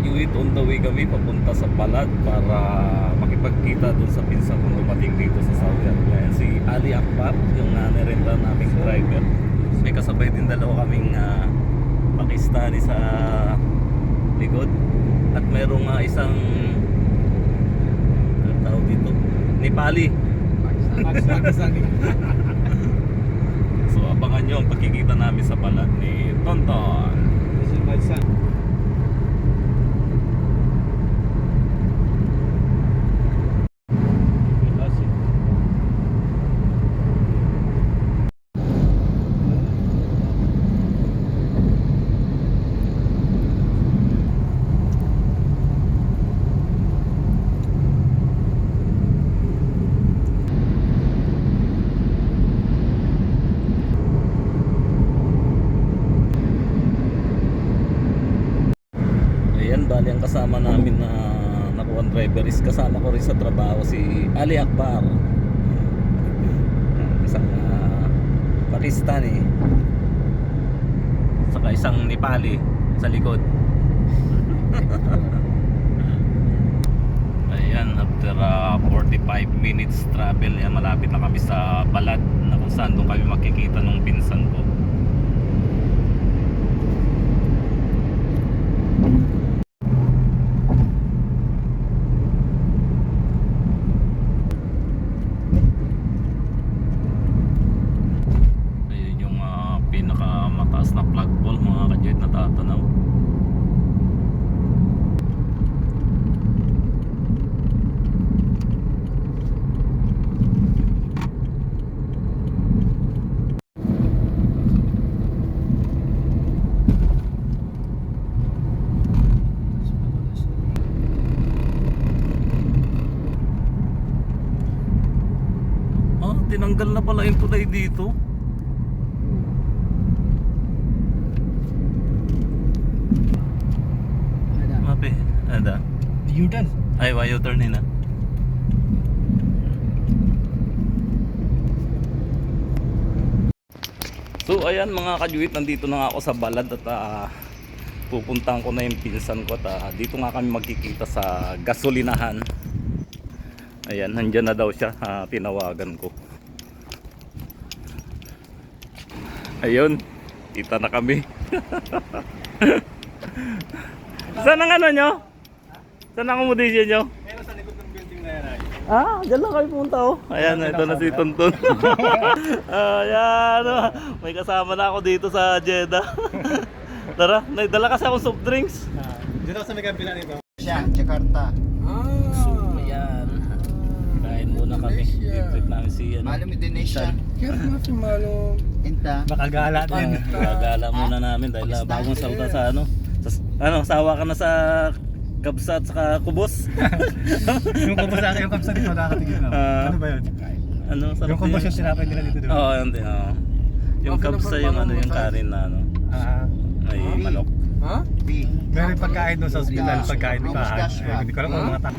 kajuit, on the way kami papunta sa Balad para makipagkita dun sa pinsan kung dumating dito sa Saudi Arabia. Si Ali Akbar, yung uh, nirenta naming driver. May kasabay din dalawa kaming ah, Pakistani sa likod. At merong ah, isang ano tawag dito? Nepali. So abangan nyo ang pagkikita namin sa Balad ni Tonton. This is my son. Ayan, bali ang kasama namin na nakuha driver is kasama ko rin sa trabaho si Ali Akbar. Isang uh, Pakistani. Saka isang Nepali sa likod. Ayan, after uh, 45 minutes travel, yan, malapit na kami sa Balad na kung saan doon kami makikita nung pinsan ko. Ayun yung uh, pinakamataas na flagpole mga kajoy na tatanaw. Ah, tinanggal na pala yung tulay dito. U-turn. Ay, why you turn in ah? So ayan mga kajuit, nandito na nga ako sa balad at ah, pupuntahan ko na yung pinsan ko at ah, dito nga kami magkikita sa gasolinahan. Ayan, nandyan na daw siya, ah, tinawagan ko. Ayun, kita na kami. Saan ang ano nyo? Saan accommodation nyo? Meron sa likod ng building na yan ay. Ah, dyan lang kayo pumunta oh. Ayan, ito na si Tonton. Ayan, oh. may kasama na ako dito sa Jeddah. Tara, naidala kasi akong soft drinks. Ah, Dito sa may kabila nito. Siya, Jakarta. So, ayan. Kain muna kami. Treat namin si ano. Malum Indonesia. Inta. Makagala din. Ah, Gagala muna namin dahil ah, bagong salta sa ano. Sa, ano, sawa ka na sa kabsa at saka kubos. yung kubo sa akin, yung kapsa dito nakakatingin. no? Ah. ano ba yun? ano, sarap Yung kubo din. yung sinapay nila dito, di Oo, ba? oh, yun din. oo. Yung kabsa yung ano, yung kanin na ano. Ah, May manok. B. meron yung pagkain doon sa hospital, pagkain Eh, Hindi ko alam kung mga tao.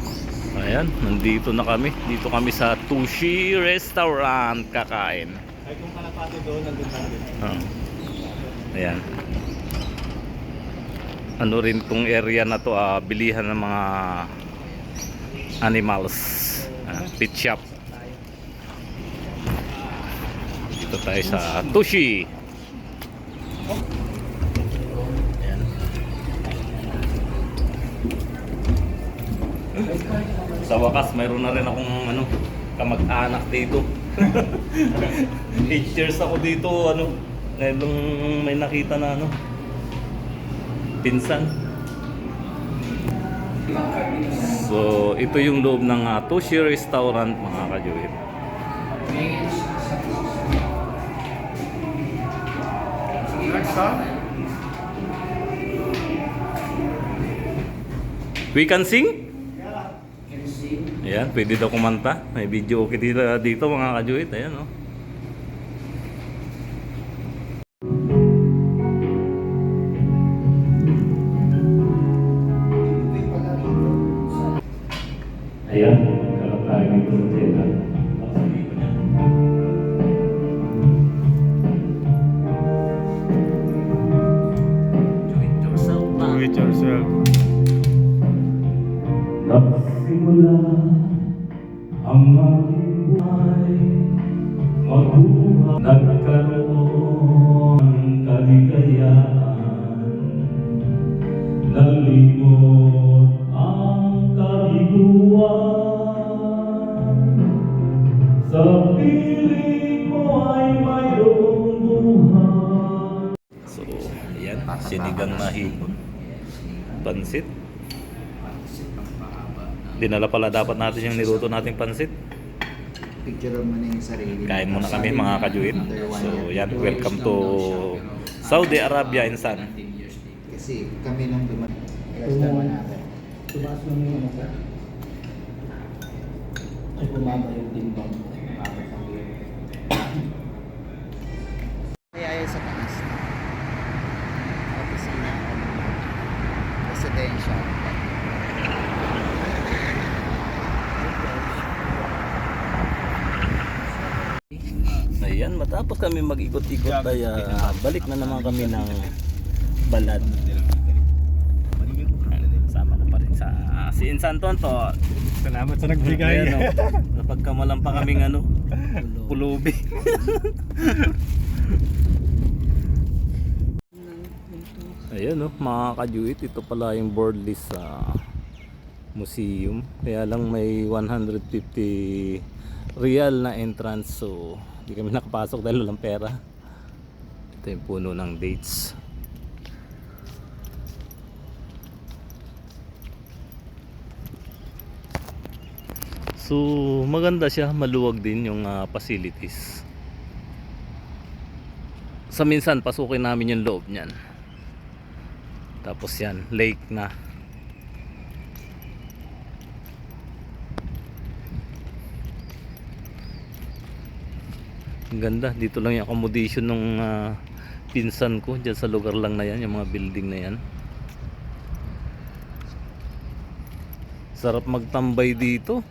Ayan, nandito na kami. Dito kami sa Tushi Restaurant kakain. Ay, kung kalapate doon, nandun natin. Ah. Ayan. Ano rin tong area na to, ah, bilihan ng mga animals. Ah, pet shop. Dito tayo sa Tushi. Sa wakas, mayroon na rin akong ano, kamag-anak dito. 8 years ako dito, ano, ngayon may nakita na ano, pinsan. So, ito yung loob ng uh, Toshi Restaurant, mga kajuit. We can sing? Ayan, pwede daw kumanta. May video okay dito, dito mga kajuit. Ayan, oh. Nagsimula ang aking buhay Mabuhay Nagkaroon ng kaligayaan Nalimot ang kabiguan Sa piling mo ay mayroong buhay So, ayan, sinigang na hipon Pansit Dinala pala dapat natin yung niluto nating pansit Picture mo na yung sarili. Kain muna kami mga one So yan, welcome to. Saudi Arabia Insan Kasi kami nang dumating. Rest naman natin. Tumaas lang yung ano ka? Ay, bumaba yung timbang. Kaya yun sa taas. Opisina. Residential. Ayan, matapos kami mag-ikot-ikot ay balik na naman kami ng balad. Sama ko pa rin sa si Insan Tonto. Salamat sa nagbigay. Ayan, oh, napagkamalan pa kaming ano, pulubi. Ayan oh, mga kajuit, ito pala yung board list sa museum. Kaya lang may 150 real na entrance so hindi kami nakapasok dahil walang pera. Ito yung puno ng dates. So maganda siya, maluwag din yung ah, facilities. Sa minsan pasukin namin yung loob niyan. Tapos yan, lake na. Ang ganda, dito lang yung accommodation ng pinsan ko, dyan sa lugar lang na yan, yung mga building na yan. Sarap magtambay dito.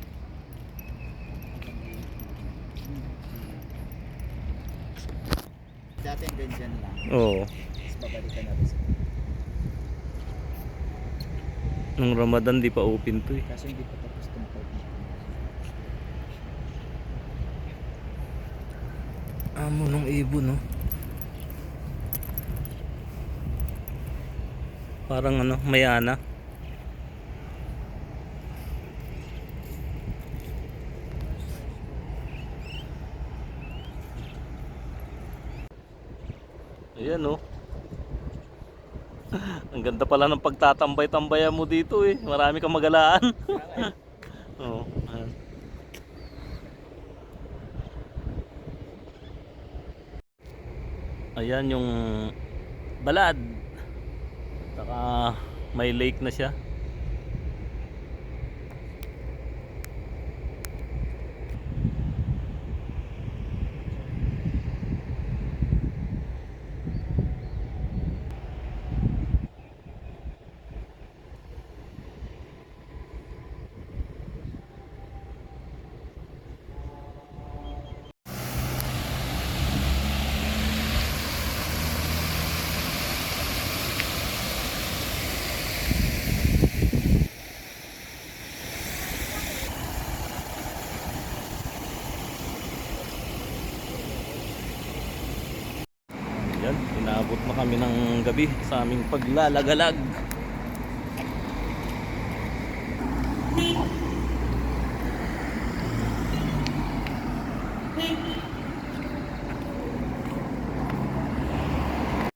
Dati hanggang dyan lang. Oo. Babalikan natin sa Nung Ramadan di pa open to eh. Kaso hindi pa tapos itong part na. Amo ng ibon no. Parang ano, mayana. Ayan no. Ang ganda pala ng pagtatambay-tambayan mo dito eh. Marami kang magalaan. Oo. Ayan. Yung balad. Saka may lake na siya. Yan, inabot na kami ng gabi sa aming paglalagalag.